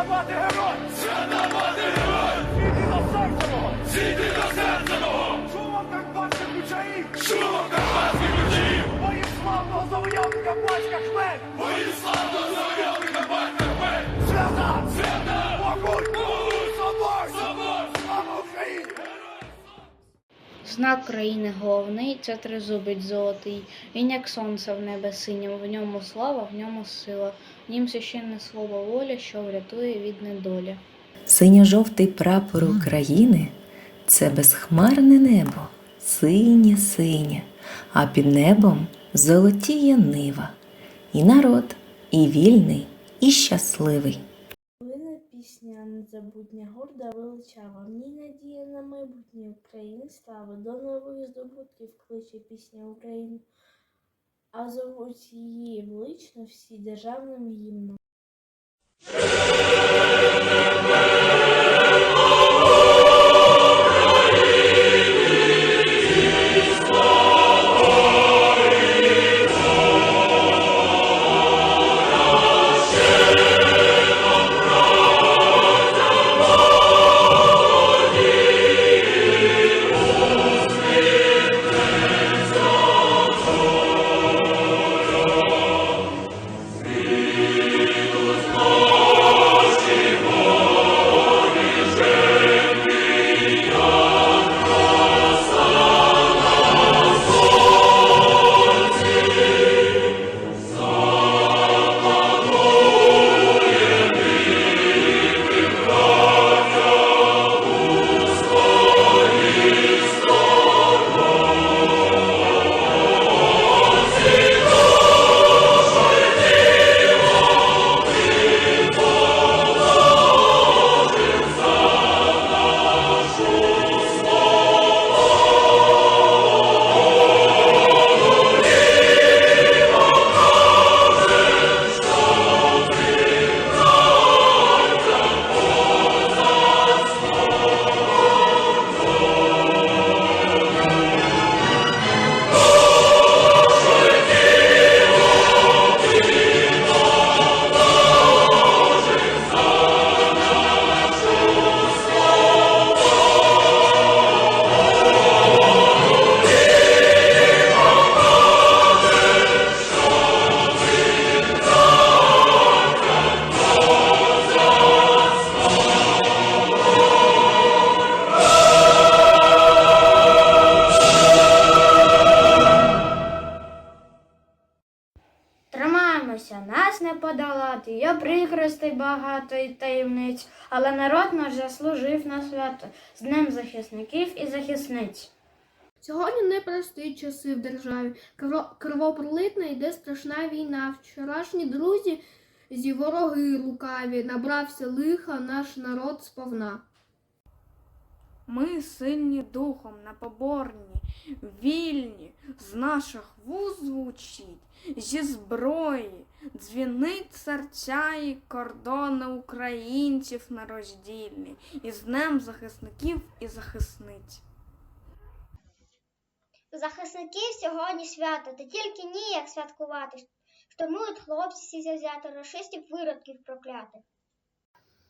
Свята мати герой! Свята мати герой! Зійди до серця мого! Знак країни головний це тризубець золотий. Він як сонце в небе синє, в ньому слава, в ньому сила, в нім священне слово воля, що врятує від недолі. Синьо-жовтий прапор України це безхмарне небо, синє синє, а під небом золотіє нива, і народ, і вільний, і щасливий. Незабутня, горда величава. В ній надія на майбутнє України слава. До нових здобутків кличе пісня України, а зовуть її велично всі державним гімном. Тримаємося, нас не подолати, є прикростей багато і таємниць, але народ наш заслужив на свято з Днем захисників і захисниць. Сьогодні непрості часи в державі. Кровопролитна йде страшна війна. Вчорашні друзі зі вороги лукаві, набрався лиха наш народ сповна. Ми сильні духом, непоборні, вільні, з наших вуз звучить, зі зброї, дзвінить серця і кордони українців нероздільні, і з Днем захисників і захисниць. Захисників сьогодні свято, та тільки ніяк святкувати. Штурмують хлопці всі завзяти, рашистів виродків проклятих.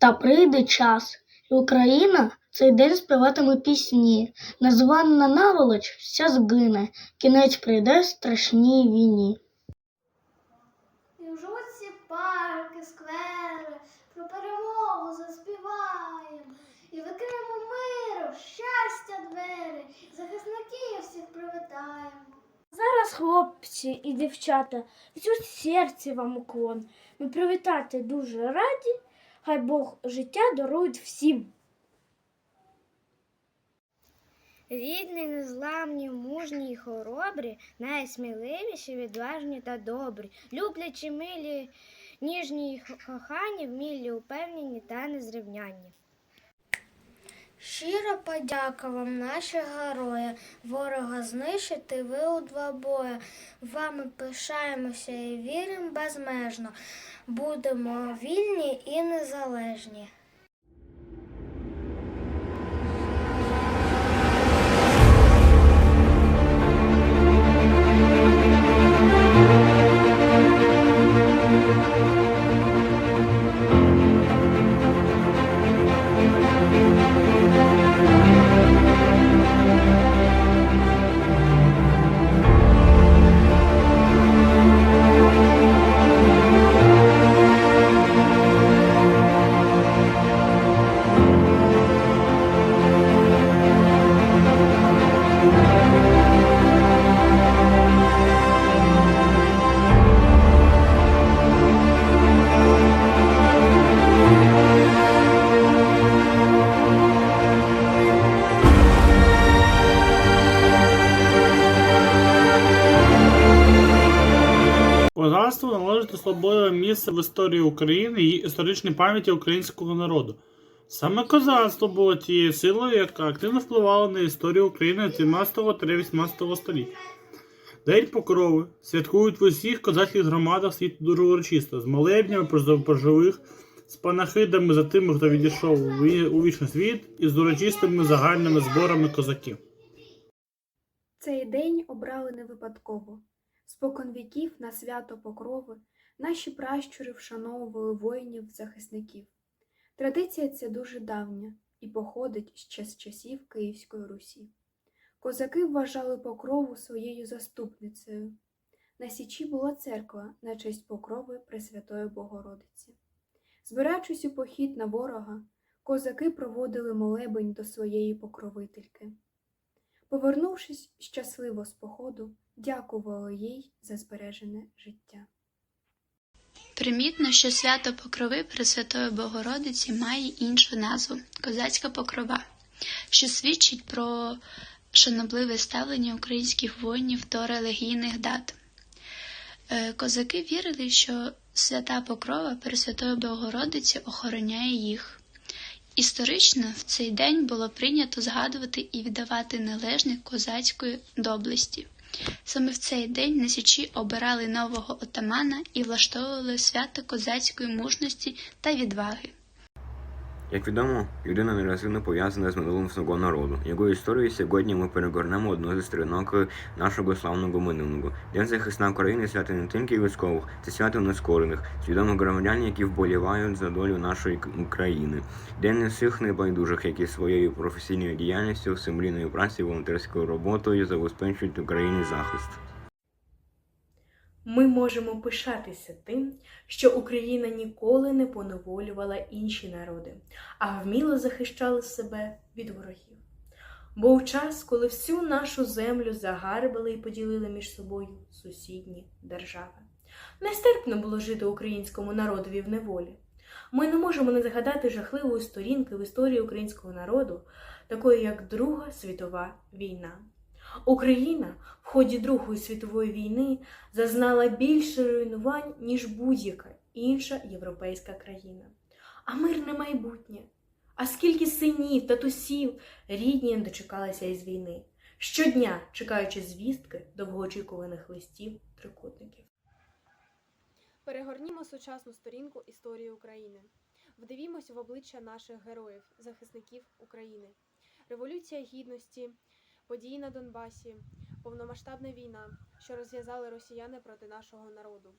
Та прийде час, і Україна цей день співатиме пісні. Названа наволоч вся згине, кінець прийде страшній війні. І в жуці парки, сквери, про перемогу заспіваємо. І викриємо миру, щастя двері, захисників всіх привітаємо. Зараз, хлопці і дівчата, від серця вам уклон. Ми привітати дуже раді, хай Бог життя дарують всім. Рідні, незламні, мужні й хоробрі, найсміливіші, відважні та добрі, люблячі, милі, ніжні й кохані, вмілі, упевнені та незрівнянні. Щира подяка вам, наші герої, ворога знищити ви у два бої. Вами пишаємося і віримо безмежно. Будемо вільні і незалежні. Історії України і історичній пам'яті українського народу. Саме козацтво було тією силою, яка активно впливала на історію України 17-18 століття. День Покрови святкують в усіх козацьких громадах світу дуже урочисто, з молебнями пожилих, з панахидами за тими, хто відійшов у вічний світ, і з урочистими загальними зборами козаків. Цей день обрали не випадково. Спокон віків на свято Покрови наші пращури вшановували воїнів-захисників. Традиція ця дуже давня і походить ще з часів Київської Русі. Козаки вважали Покрову своєю заступницею. На Січі була церква на честь Покрови Пресвятої Богородиці. Збираючись у похід на ворога, козаки проводили молебень до своєї покровительки. Повернувшись щасливо з походу, дякували їй за збережене життя. Примітно, що свято Покрови Пресвятої Богородиці має іншу назву Козацька Покрова, що свідчить про шанобливе ставлення українських воїнів до релігійних дат. Е, Козаки вірили, що свята Покрова Пресвятої Богородиці охороняє їх. Історично в цей день було прийнято згадувати і віддавати належне козацької доблесті. Саме в цей день на Січі обирали нового отамана і влаштовували свято козацької мужності та відваги. Як відомо, людина неразривно пов'язана з минулим свого народу, його історію сьогодні ми перегорнемо одну зі сторінок нашого славного минулого. День захисна України свято не тільки військових, це свято нескорених, свідомих громадян, які вболівають за долю нашої к- країни. День всіх небайдужих, які своєю професійною діяльністю, сумлінною працею, волонтерською роботою забезпечують Україні захист. Ми можемо пишатися тим, що Україна ніколи не поневолювала інші народи, а вміло захищала себе від ворогів. Був час, коли всю нашу землю загарбали і поділили між собою сусідні держави. Нестерпно було жити українському народові в неволі. Ми не можемо не згадати жахливої сторінки в історії українського народу, такої як Друга світова війна. Україна в ході Другої світової війни зазнала більше руйнувань, ніж будь-яка інша європейська країна. А мирне майбутнє. А скільки синів, татусів рідні не дочекалися із війни, щодня чекаючи звістки довгоочікуваних листів трикутників. Перегорнімо сучасну сторінку історії України. Вдивімось в обличчя наших героїв, захисників України. Революція Гідності, події на Донбасі, повномасштабна війна, що розв'язали росіяни проти нашого народу,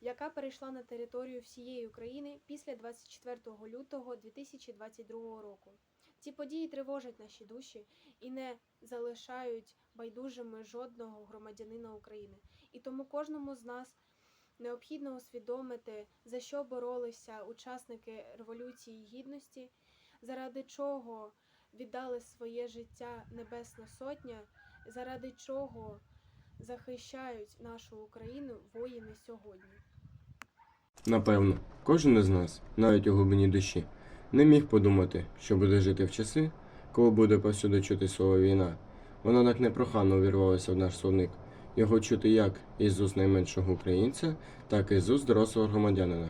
яка перейшла на територію всієї України після 24 лютого 2022 року. Ці події тривожать наші душі і не залишають байдужими жодного громадянина України. І тому кожному з нас необхідно усвідомити, за що боролися учасники Революції Гідності, заради чого віддали своє життя Небесна Сотня, заради чого захищають нашу Україну воїни сьогодні. Напевно, кожен із нас, навіть у глибині душі, не міг подумати, що буде жити в часи, коли буде повсюди чути слово війна. Воно так непрохано увірвалося в наш словник. Його чути як із уст найменшого українця, так і з уст дорослого громадянина.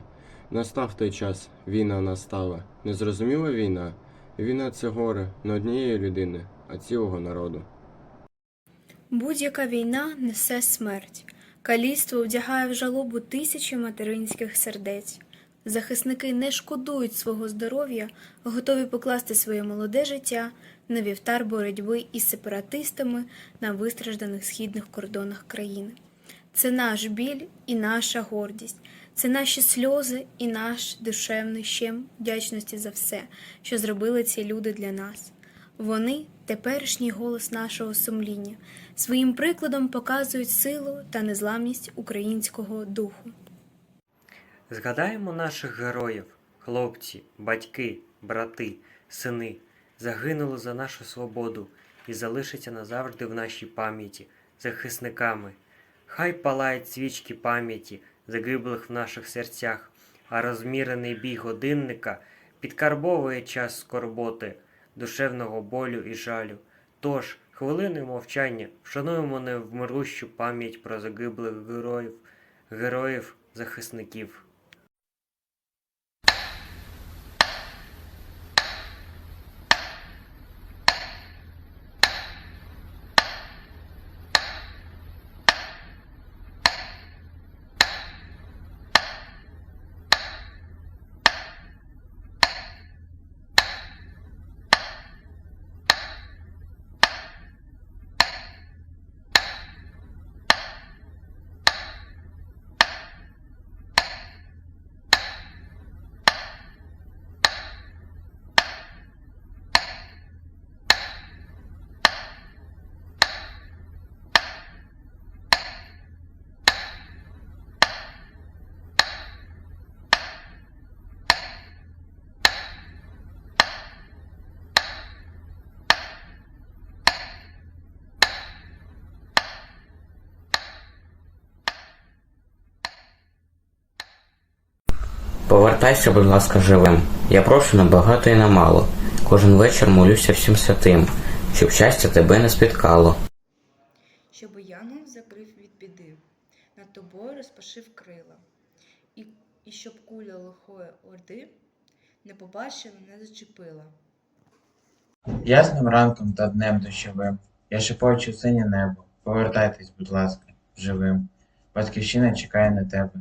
Настав той час, війна настала. Незрозуміла війна. Війна це горе не однієї людини, а цілого народу. Будь-яка війна несе смерть. Каліство вдягає в жалобу тисячі материнських сердець. Захисники не шкодують свого здоров'я, готові покласти своє молоде життя на вівтар боротьби із сепаратистами на вистражданих східних кордонах країни. Це наш біль і наша гордість, це наші сльози і наш душевний щем вдячності за все, що зробили ці люди для нас. Вони теперішній голос нашого сумління, своїм прикладом показують силу та незламність українського духу. Згадаємо наших героїв, хлопці, батьки, брати, сини, загинули за нашу свободу і залишаться назавжди в нашій пам'яті, захисниками. Хай палають свічки пам'яті, загиблих в наших серцях, а розмірений бій годинника підкарбовує час скорботи, душевного болю і жалю. Тож, хвилиною мовчання вшануємо невмирущу пам'ять про загиблих героїв, героїв Повертайся, будь ласка, живим. Я прошу на багато і на мало. Кожен вечір молюся всім святим, щоб щастя тебе не спіткало. Щоб янгол закрив від біди, над тобою розпашив крила, і, і щоб куля лихої орди не побачила, не зачепила. Ясним ранком та днем дощовим я шепочу синє небо. Повертайтесь, будь ласка, живим. Батьківщина чекає на тебе.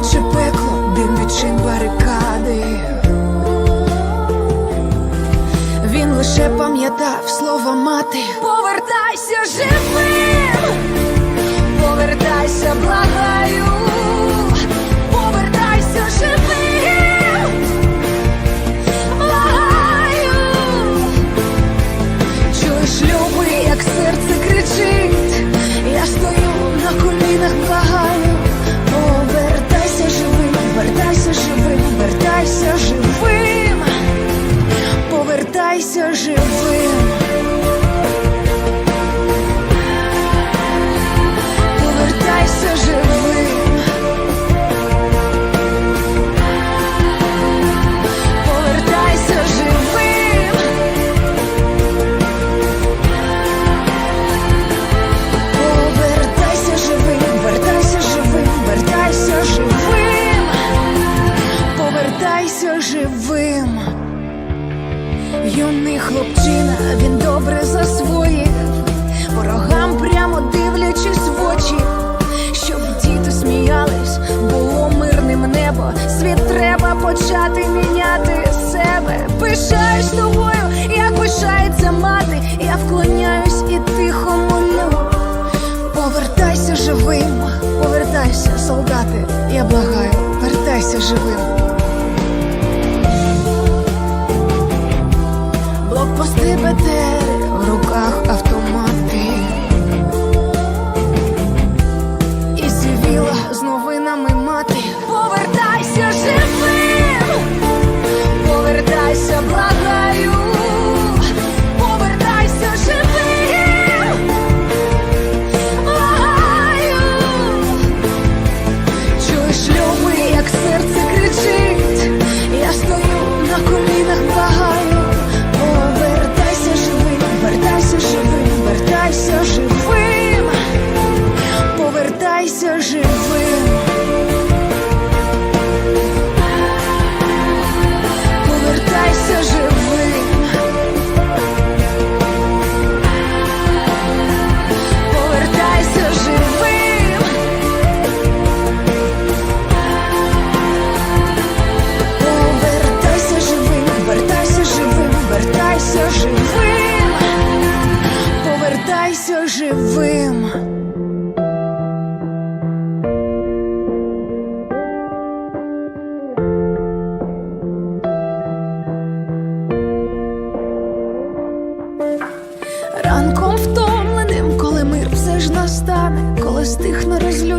Наче пекло, дим відчин барикади. Він лише пам'ятав слова мати. Повертайся живим, повертайся, благаю, я благаю, вертайся живим. Блокпости БТР, в руках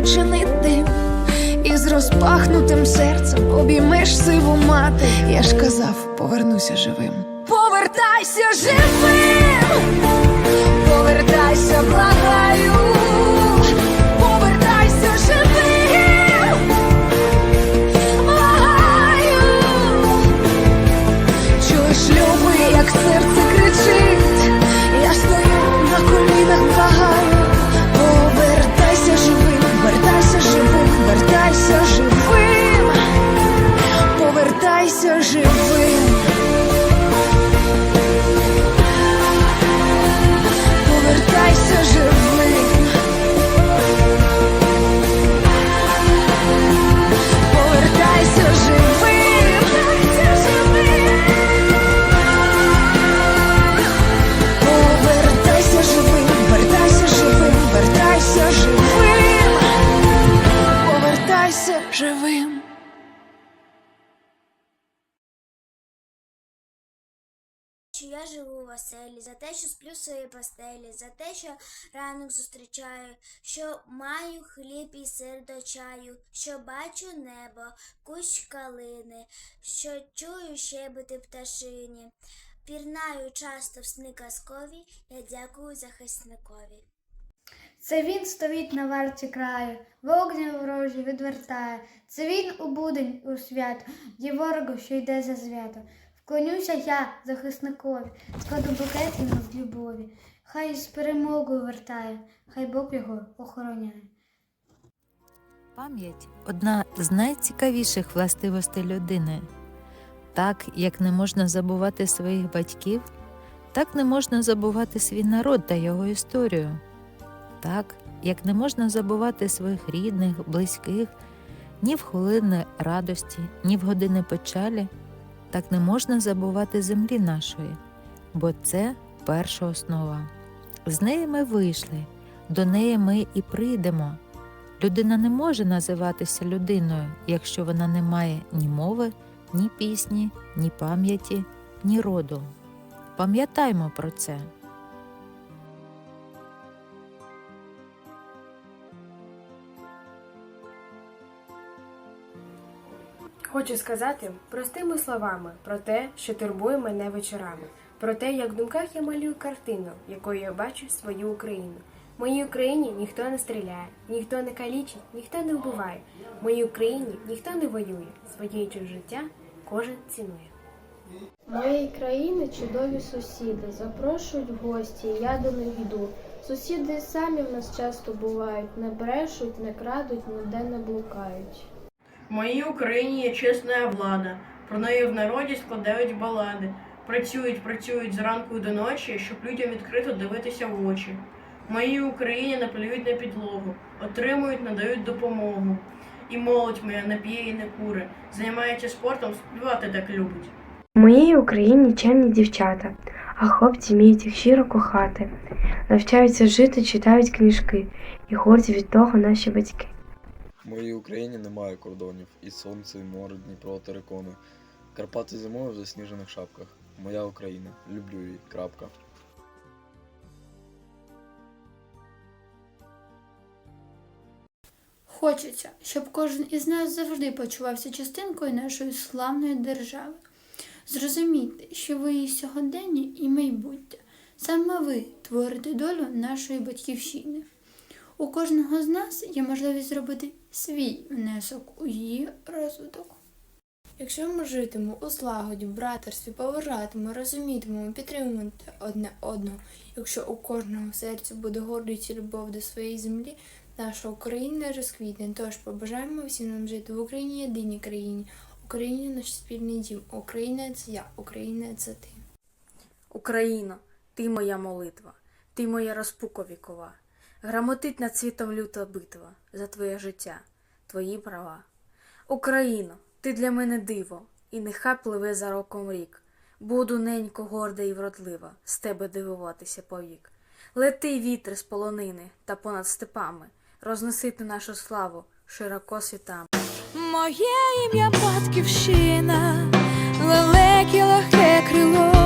розлючений і з розпахнутим серцем обіймеш сиву мати. Я ж казав, повернуся живим. Повертайся живим, повертайся, благаю, вертайся живим, живу за те, що сплю в своїй постелі, за те, що ранок зустрічаю, що маю хліб і сир до чаю, що бачу небо, кущ калини, що чую щебети пташині. Пірнаю часто в сни казкові, я дякую захисникові. Це він стоїть на варті краю, вогня ворожі відвертає. Це він у будень у свято, ворогу, що йде за звято. Вклонюся я захисникові, складу букет йому з любові. Хай з перемогою вертає, хай Бог його охороняє. Пам'ять одна з найцікавіших властивостей людини. Так, як не можна забувати своїх батьків, так не можна забувати свій народ та його історію. Так, як не можна забувати своїх рідних, близьких, ні в хвилини радості, ні в години печалі, так не можна забувати землі нашої, бо це перша основа. З неї ми вийшли, до неї ми і прийдемо. Людина не може називатися людиною, якщо вона не має ні мови, ні пісні, ні пам'яті, ні роду. Пам'ятаймо про це. Хочу сказати простими словами про те, що турбує мене вечорами, про те, як в думках я малюю картину, якою я бачу свою Україну. В моїй Україні ніхто не стріляє, ніхто не калічить, ніхто не вбиває. В моїй Україні ніхто не воює, своє чуже життя кожен цінує. Моєї країни чудові сусіди запрошують в гості, я до них йду. Сусіди самі в нас часто бувають, не брешуть, не крадуть, ніде не блукають. Моїй Україні є чесна влада, про неї в народі складають балади. Працюють, працюють зранку до ночі, щоб людям відкрито дивитися в очі. В моїй Україні не плюють на підлогу, отримують, надають допомогу. І молодь моя не п'є і не кури, займається спортом, співати так любить. Моїй Україні чемні дівчата, а хлопці вміють їх щиро кохати, навчаються жити, читають книжки, і горді від того наші батьки. В моїй Україні немає кордонів, і сонце, і море, Дніпро, терикони. Карпати зимою в засніжених шапках. Моя Україна. Люблю її. Крапка. Хочеться, щоб кожен із нас завжди почувався частинкою нашої славної держави. Зрозумійте, що ви її сьогодення і майбуття. Саме ви творите долю нашої батьківщини. У кожного з нас є можливість зробити свій внесок у її розвиток. Якщо ми житимемо у злагоді, братерстві, поважатимемо, розумітимемо, підтримуємо одне одного, якщо у кожного в серці буде гордість і любов до своєї землі, наша Україна розквітне. Тож побажаємо всім нам жити в Україні єдиній країні. Україна наш спільний дім. Україна це я, Україна це ти. Україно, ти моя молитва, ти моя розпука вікова. Грамотить над світом люта битва за твоє життя, твої права. Україно, ти для мене диво, і нехай пливе за роком рік. Буду ненько горда і вродлива, з тебе дивуватися повік. Лети вітер з полонини та понад степами, рознесити нашу славу широко світами. Моє ім'я батьківщина, лелеки легке крило.